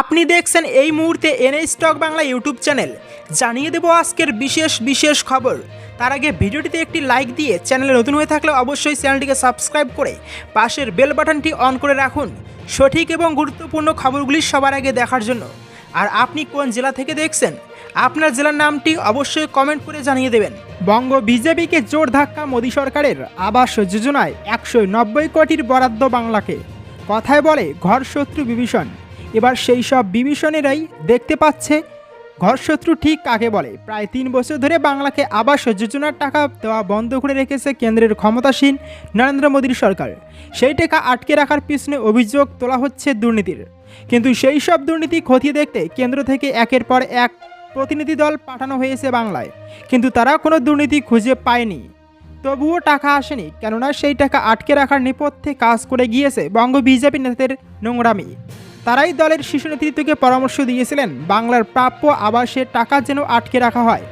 আপনি দেখছেন এই মুহূর্তে N A stock Bangla YouTube channel. জানিয়ে দেব আজকের বিশেষ বিশেষ খবর। তার আগে ভিডিওটিতে একটি লাইক দিয়ে চ্যানেলে নতুন হয়ে থাকলে অবশ্যই চ্যানেলটিকে সাবস্ক্রাইব করে পাশের বেল বাটনটি অন করে রাখুন। সঠিক এবং গুরুত্বপূর্ণ খবরগুলি সবার আগে দেখার জন্য। আর আপনি কোন জেলা থেকে দেখছেন, আপনার জেলার নামটি অবশ্যই কমেন্ট করে জানিয়ে দেবেন। বঙ্গ বিজেপিকে জোর ধাক্কা মোদী সরকারের আবাস যোজনায় একশো নব্বই কোটির বরাদ্দ বাংলাকে। কথায় বলে, ঘর শত্রু বিভীষণ। এবার সেই সব বিভীষণেরাই দেখতে পাচ্ছে। ঘরশত্রু ঠিক কাকে বলে? প্রায় তিন বছর ধরে বাংলাকে আবাস যোজনার টাকা দেওয়া বন্ধ করে রেখেছে কেন্দ্রের ক্ষমতাসীন নরেন্দ্র মোদীর সরকার। সেই টাকা আটকে রাখার পিছনে অভিযোগ তোলা হচ্ছে দুর্নীতির। কিন্তু সেই সব দুর্নীতি খতিয়ে দেখতে কেন্দ্র থেকে একের পর এক প্রতিনিধি দল পাঠানো হয়েছে বাংলায়। কিন্তু তারা কোনো দুর্নীতি খুঁজে পায়নি। তবুও টাকা আসেনি, কেননা সেই টাকা আটকে রাখার নেপথ্যে কাজ করে গিয়েছে বঙ্গ বিজেপি নেতাদের নোংরামি। তারাই দলের শীর্ষ নেতৃত্বকে পরামর্শ দিয়েছিলেন। বাংলার প্রাপ্য আবাসের টাকা যেন আটকে রাখা হয়।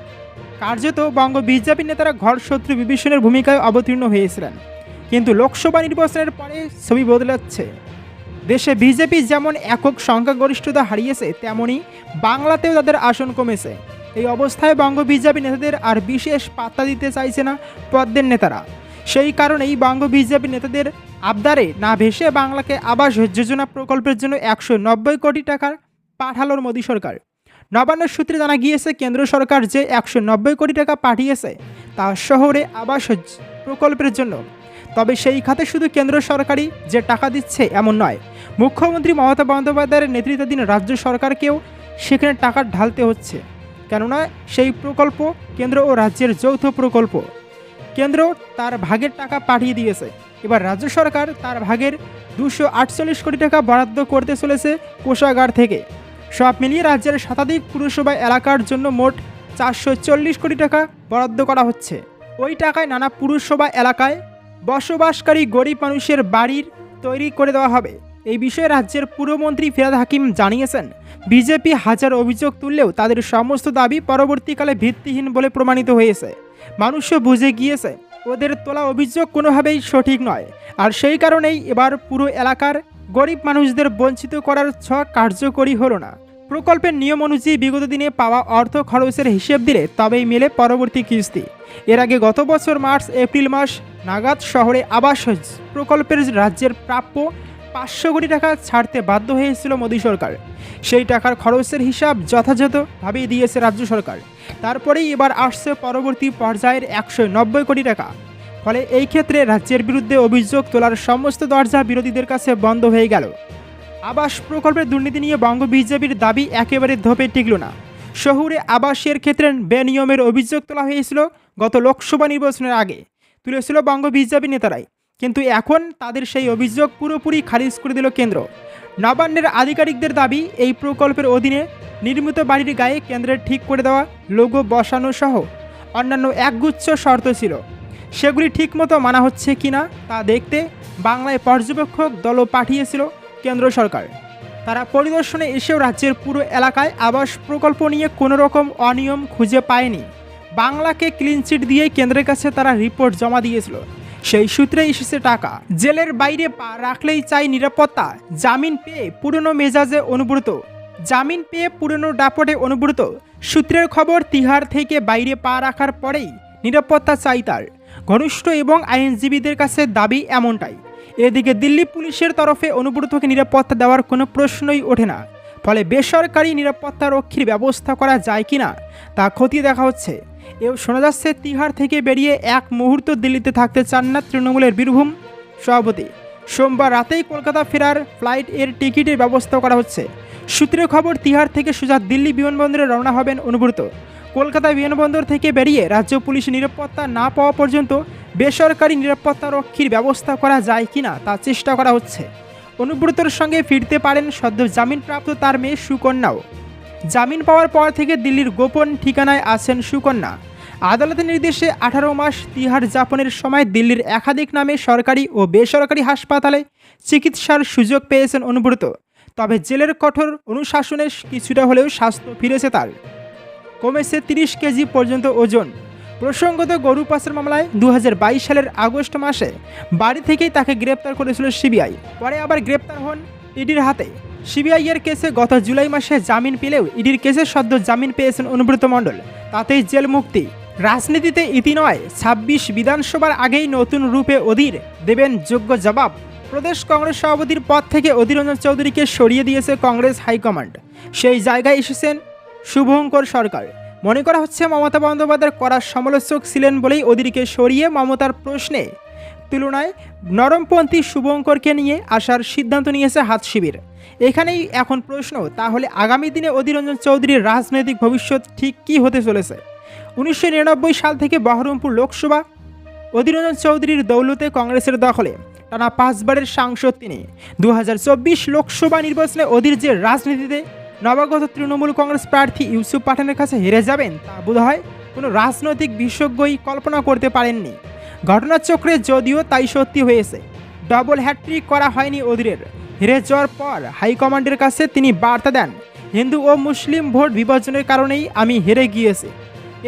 কার্যত বঙ্গ বিজেপি নেতারা ঘর শত্রু বিভীষণের ভূমিকায় অবতীর্ণ হয়েছিলেন। কিন্তু লোকসভা নির্বাচনের পরে ছবি বদলাচ্ছে। দেশে বিজেপি যেমন একক সংখ্যাগরিষ্ঠতা হারিয়েছে, তেমনি বাংলাতেও তাদের আসন কমেছে। এই অবস্থায় বঙ্গ বিজেপি নেতাদের আর বিশেষ পাত্তা দিতে চাইছে না পদ্মের নেতারা। সেই কারণেই বঙ্গ বিজেপি নেতাদের আবদারে না ভেসে বাংলাকে আবাস যোজনা প্রকল্পের জন্য একশো নব্বই কোটি টাকার পাঠালোর মোদী সরকার। নবান্ন সূত্রে জানা গিয়েছে, কেন্দ্র সরকার যে একশো নব্বই কোটি টাকা পাঠিয়েছে, তা শহরে আবাস প্রকল্পের জন্য। তবে সেই খাতে শুধু কেন্দ্র সরকারই যে টাকা দিচ্ছে এমন নয়। মুখ্যমন্ত্রী মমতা বন্দ্যোপাধ্যায়ের নেতৃত্বাধীন রাজ্য সরকারকেও সেখানে টাকা ঢালতে হচ্ছে। কেননা সেই প্রকল্প কেন্দ্র ও রাজ্যের যৌথ প্রকল্প। কেন্দ্র তার ভাগের টাকা পাঠিয়ে দিয়েছে। এবার রাজ্য সরকার তার ভাগের দুশো আটচল্লিশ কোটি টাকা বরাদ্দ করতে চলেছে কোষাগার থেকে। সব মিলিয়ে রাজ্যের শতাধিক পুরসভা এলাকার জন্য মোট চারশো চল্লিশ কোটি টাকা বরাদ্দ করা হচ্ছে। ওই টাকায় নানা পুরসভা এলাকায় বসবাসকারী গরিব মানুষের বাড়ির তৈরি করে দেওয়া হবে। এই বিষয়ে রাজ্যের পুরমন্ত্রী ফিরাদ হাকিম জানিয়েছেন, বিজেপি হাজার অভিযোগ তুললেও তাদের সমস্ত দাবি পরবর্তীকালে ভিত্তিহীন বলে প্রমাণিত হয়েছে। মানুষও বুঝে গিয়েছে ওদের তোলা অভিযোগ কোনোভাবেই সঠিক নয়। আর সেই কারণেই এবার পুরো এলাকার গরিব মানুষদের বঞ্চিত করার ছক কার্যকরী হলো না। প্রকল্পের নিয়ম অনুযায়ী বিগত দিনে পাওয়া অর্থ খরচের হিসেব দিলে তবেই মেলে পরবর্তী কিস্তি। এর আগে গত বছর মার্চ, এপ্রিল মাস নাগাদ শহরে আবাস প্রকল্পের রাজ্যের প্রাপ্য পাঁচশো কোটি টাকা ছাড়তে বাধ্য হয়েছিল মোদী সরকার। সেই টাকার খরচের হিসাব যথাযথভাবেই দিয়েছে রাজ্য সরকার। তারপরেই এবার আসছে পরবর্তী পর্যায়ের একশো নব্বই কোটি টাকা। ফলে এই ক্ষেত্রে রাজ্যের বিরুদ্ধে অভিযোগ তোলার সমস্ত দরজা বিরোধীদের কাছে বন্ধ হয়ে গেল। আবাস প্রকল্পের দুর্নীতি নিয়ে বঙ্গ বিজেপির দাবি একেবারে ধোপে টিকল না। শহুরে আবাসের ক্ষেত্রে বেনিয়মের অভিযোগ তোলা হয়েছিল গত লোকসভা নির্বাচনের আগে। তুলেছিল বঙ্গ বিজেপি নেতারাই। কিন্তু এখন তাদের সেই অভিযোগ পুরোপুরি খারিজ করে দিল কেন্দ্র। নবান্নের আধিকারিকদের দাবি, এই প্রকল্পের অধীনে নির্মিত বাড়ির গায়ে কেন্দ্রের ঠিক করে দেওয়া লোগো বসানো সহ অন্যান্য একগুচ্ছ শর্ত ছিল। সেগুলি ঠিকমতো মানা হচ্ছে কিনা তা দেখতে বাংলায় পর্যবেক্ষক দলও পাঠিয়েছিল কেন্দ্র সরকার। তারা পরিদর্শনে এসেও রাজ্যের পুরো এলাকায় আবাস প্রকল্প নিয়ে কোনো রকম অনিয়ম খুঁজে পায়নি। বাংলাকে ক্লিন চিট দিয়ে কেন্দ্রের কাছে তারা রিপোর্ট জমা দিয়েছিল। সেই সূত্রে এসেছে টাকা। জেলের বাইরে পা রাখলেই চাই নিরাপত্তা। জামিন পেয়ে পুরনো মেজাজে অনুব্রত। জামিন পেয়ে পুরনো ডাপটে অনুব্রত সূত্রের খবর, তিহার থেকে বাইরে পা রাখার পরেই নিরাপত্তা চাই তার। ঘনিষ্ঠ এবং আইনজীবীদের কাছে দাবি এমনটাই। এদিকে দিল্লি পুলিশের তরফে অনুব্রতকে নিরাপত্তা দেওয়ার কোনো প্রশ্নই ওঠে না। ফলে বেসরকারি নিরাপত্তা রক্ষীর ব্যবস্থা করা যায় কিনা, তা খতিয়ে দেখা হচ্ছে। এও শোনা যাচ্ছে, তিহার থেকে বেরিয়ে এক মুহূর্ত দিল্লিতে থাকতে চান না তৃণমূলের বীরভূম সভাপতি। সোমবার রাতেই কলকাতা ফেরার ফ্লাইট এর টিকিটের ব্যবস্থা করা হচ্ছে। সূত্রের খবর, তিহার থেকে সোজা দিল্লি বিমানবন্দরে রওনা হবেন অনুব্রত। কলকাতা বিমানবন্দর থেকে বেরিয়ে রাজ্য পুলিশ নিরাপত্তা না পাওয়া পর্যন্ত বেসরকারি নিরাপত্তা রক্ষীর ব্যবস্থা করা যায় কিনা তা চেষ্টা করা হচ্ছে। অনুব্রতর সঙ্গে ফিরতে পারেন সদ্য জামিনপ্রাপ্ত তার মেয়ে সুকন্যাও। জামিন পাওয়ার পর থেকে দিল্লির গোপন ঠিকানায় আছেন সুকন্যা। আদালতের নির্দেশে আঠারো মাস তিহার যাপনের সময় দিল্লির একাধিক নামে সরকারি ও বেসরকারি হাসপাতালে চিকিৎসার সুযোগ পেয়েছেন অনুব্রত। তবে জেলের কঠোর অনুশাসনে কিছুটা হলেও স্বাস্থ্য ফিরেছে তার। কমেছে তিরিশ কেজি পর্যন্ত ওজন। প্রসঙ্গত গরু পাচার মামলায় দু হাজার বাইশ সালের আগস্ট মাসে বাড়ি থেকেই তাকে গ্রেপ্তার করেছিল সিবিআই। পরে আবার গ্রেপ্তার হন ইডির হাতে। সিবিআইয়ের কেসে গত জুলাই মাসে জামিন পেলেও ইডির কেসে সদ্য জামিন পেয়েছেন অনুব্রত মণ্ডল। তাতেই জেল মুক্তি। রাজনীতিতে ইতি নয়, ছাব্বিশ বিধানসভার আগেই নতুন রূপে অধীর দেবেন যোগ্য জবাব। প্রদেশ কংগ্রেস সভাপতির পদ থেকে অধীর রঞ্জন চৌধুরীকে সরিয়ে দিয়েছে কংগ্রেস হাইকমান্ড। সেই জায়গায় এসেছেন শুভঙ্কর সরকার। মনে করা হচ্ছে মমতা বন্দ্যোপাধ্যায়ের কড়া সমালোচক ছিলেন বলেই অধীরকে সরিয়ে মমতার প্রশ্নে তুলনায় নরমপন্থী শুভঙ্করকে নিয়ে আসার সিদ্ধান্ত নিয়েছে হাত শিবির। এখানেই এখন প্রশ্ন, তাহলে আগামী দিনে অধীররঞ্জন চৌধুরীর রাজনৈতিক ভবিষ্যৎ ঠিক কী হতে চলেছে? উনিশশো নিরানব্বই সাল থেকে বহরমপুর লোকসভা, অধীররঞ্জন চৌধুরীর দৌলতে কংগ্রেসের দখলে। টানা পাঁচবারের সাংসদ তিনি। দু হাজার চব্বিশ লোকসভা নির্বাচনে অধীর যে রাজনীতিতে নবাগত তৃণমূল কংগ্রেস প্রার্থী ইউসুফ পাঠানের কাছে হেরে যাবেন তা বোধহয় কোনো রাজনৈতিক বিশেষজ্ঞই কল্পনা করতে পারেননি। ঘটনাচক্রে যদিও তাই সত্যি হয়েছে ডবল হ্যাট্রিক করা হয়নি অধীরের। হেরে যাওয়ার পর হাইকমান্ডের কাছে তিনি বার্তা দেন, হিন্দু ও মুসলিম ভোট বিভাজনের কারণেই আমি হেরে গিয়েছি।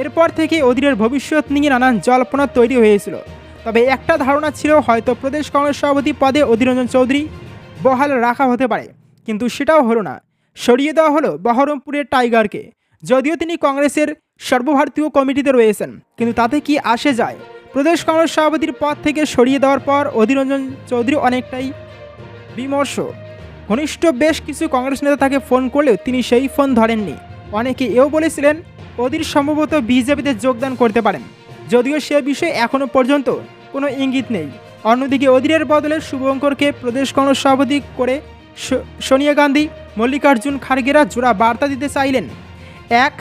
এরপর থেকে অধীরের ভবিষ্যৎ নিয়ে নানান জল্পনা তৈরি হয়েছিল। তবে একটা ধারণা ছিল, হয়তো প্রদেশ কংগ্রেস সভাপতি পদে অধীররঞ্জন চৌধুরী বহাল রাখা হতে পারে। কিন্তু সেটাও হলো না। সরিয়ে দেওয়া হলো বহরমপুরের টাইগারকে। যদিও তিনি কংগ্রেসের সর্বভারতীয় কমিটিতে রয়েছেন, কিন্তু তাতে কি আসে যায়? প্রদেশ কংগ্রেস সভাপতির পদ থেকে সরিয়ে দেওয়ার পর অধীররঞ্জন চৌধুরী অনেকটাই বিমর্ষ। ঘনিষ্ঠ বেশ কিছু কংগ্রেস নেতা তাকে ফোন করলেও তিনি সেই ফোন ধরেননি। অনেকে এও বলেছিলেন, অধীর সম্ভবত বিজেপিতে যোগদান করতে পারেন। যদিও সে বিষয়ে এখনও পর্যন্ত কোনো ইঙ্গিত নেই। অন্যদিকে অধীরের বদলে শুভঙ্করকে প্রদেশ কংগ্রেস সভাপতি করে সোনিয়া গান্ধী, মল্লিকার্জুন খার্গেরা জোড়া বার্তা দিতে চাইলেন। এক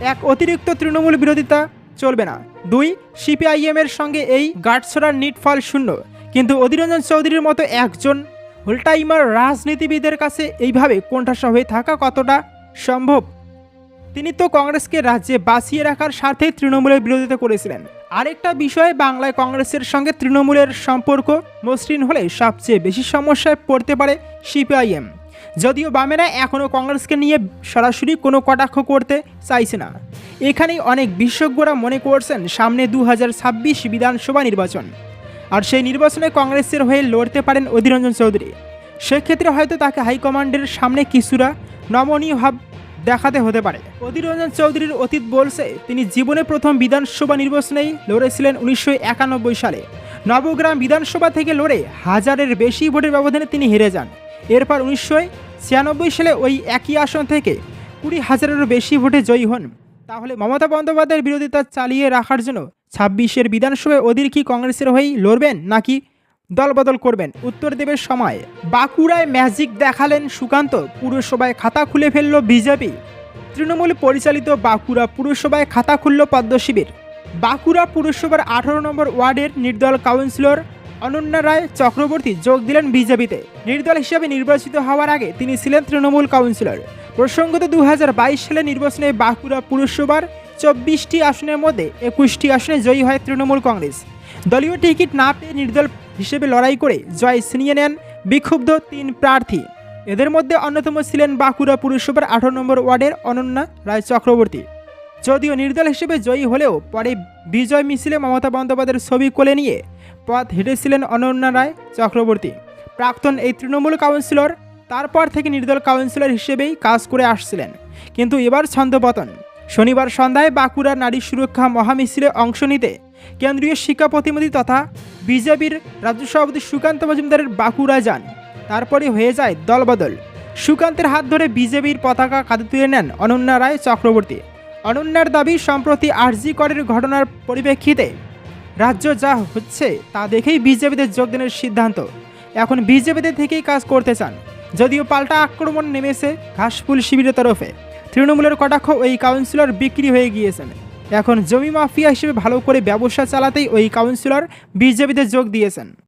এক অতিরিক্ত তৃণমূল বিরোধিতা চলবে না। দুই, সিপিআইএম এর সঙ্গে এই গাঁটছড়ার নিট ফল শূন্য। কিন্তু অধীররঞ্জন চৌধুরীর মতো একজন হোলটাইমার রাজনীতিবিদের কাছে এইভাবে কোণঠাসা হয়ে থাকা কতটা সম্ভব? তিনি তো কংগ্রেসকে রাজ্যে বাঁচিয়ে রাখার স্বার্থেই তৃণমূলের বিরোধিতা করেছিলেন। আরেকটা বিষয়, বাংলায় কংগ্রেসের সঙ্গে তৃণমূলের সম্পর্ক মসৃণ হলে সবচেয়ে বেশি সমস্যায় পড়তে পারে সিপিআইএম। যদিও বামেরা এখনও কংগ্রেসকে নিয়ে সরাসরি কোনো কটাক্ষ করতে চাইছে না। এখানেই অনেক বিশেষজ্ঞরা মনে করছেন, সামনে দু হাজার ছাব্বিশ বিধানসভা নির্বাচন। আর সেই নির্বাচনে কংগ্রেসের হয়ে লড়তে পারেন অধীররঞ্জন চৌধুরী। সেক্ষেত্রে হয়তো তাকে হাইকমান্ডের সামনে কিছুটা নমনীয় ভাব দেখাতে হতে পারে। অধীররঞ্জন চৌধুরীর অতীত বলছে, তিনি জীবনে প্রথম বিধানসভা নির্বাচনেই লড়েছিলেন উনিশশো একানব্বই সালে। নবগ্রাম বিধানসভা থেকে লড়ে হাজারের বেশি ভোটের ব্যবধানে তিনি হেরে যান। এরপর উনিশশো ছিয়ানব্বই সালে ওই একই আসন থেকে কুড়ি হাজারেরও বেশি ভোটে জয়ী হন। তাহলে মমতা বন্দ্যোপাধ্যায়ের বিরোধিতা চালিয়ে রাখার জন্য ছাব্বিশের বিধানসভায় অধীর কি কংগ্রেসের হয়েই লড়বেন নাকি দলবদল করবেন। উত্তর দেবের সময়, বাঁকুড়ায় ম্যাজিক দেখালেন সুকান্ত, পুরসভায় খাতা খুলে ফেলল বিজেপি। তৃণমূল পরিচালিত বাঁকুড়া পুরসভায় খাতা খুলল পদ্ম শিবির। বাঁকুড়া পুরসভার আঠারো নম্বর ওয়ার্ডের নির্দল কাউন্সিলর অনন্যা রায় চক্রবর্তী যোগ দিলেন বিজেপিতে। নির্দল হিসেবে নির্বাচিত হওয়ার আগে তিনি ছিলেন তৃণমূল কাউন্সিলর। প্রসঙ্গত দু সালে নির্বাচনে বাঁকুড়া পুরসভার চব্বিশটি আসনের মধ্যে একুশটি আসনে জয়ী হয় তৃণমূল কংগ্রেস। দলীয় টিকিট না পেয়ে নির্দল হিসেবে লড়াই করে জয় ছিনিয়ে নেন বিক্ষুব্ধ তিন প্রার্থী। এদের মধ্যে অন্যতম ছিলেন বাঁকুড়া পুরসভার আঠারো নম্বর ওয়ার্ডের অনন্যা রায় চক্রবর্তী। যদিও নির্দল হিসেবে জয়ী হলেও পরে বিজয় মিছিলে মমতা বন্দ্যোপাধ্যায়ের ছবি কোলে নিয়ে পথ হেঁটেছিলেন অনন্যা রায় চক্রবর্তী। প্রাক্তন এই তৃণমূল কাউন্সিলর তারপর থেকে নির্দল কাউন্সিলর হিসেবেই কাজ করে আসছিলেন। কিন্তু এবার ছন্দপতন শনিবার সন্ধ্যায় বাঁকুড়ার নারী সুরক্ষা মহামিছিলে অংশ নিতে কেন্দ্রীয় শিক্ষা প্রতিনিধি তথা বিজেপির রাজ্য সভাপতি সুকান্ত মজুমদারের বাঁকুড়া যান। তারপরে হয়ে যায় দলবদল। সুকান্তের হাত ধরে বিজেপির পতাকা কাঁধে তুলে নেন অনন্যা রায় চক্রবর্তী। অনন্যার দাবি, সম্প্রতি আরজি করের ঘটনার পরিপ্রেক্ষিতে রাজ্য যা হচ্ছে তা দেখেই বিজেপিতে যোগদানের সিদ্ধান্ত। এখন বিজেপিতে থেকেই কাজ করতে চান। যদিও পাল্টা আক্রমণ নেমেছে ঘাসফুল শিবিরের তরফে। তৃণমূলের কটাক্ষ ওই কাউন্সিলর বিক্রি হয়ে গিয়েছেন। এখন জমি মাফিয়া হিসেবে ভালো করে ব্যবসা চালাতেই ওই কাউন্সিলর বিজেপিতে যোগ দিয়েছেন।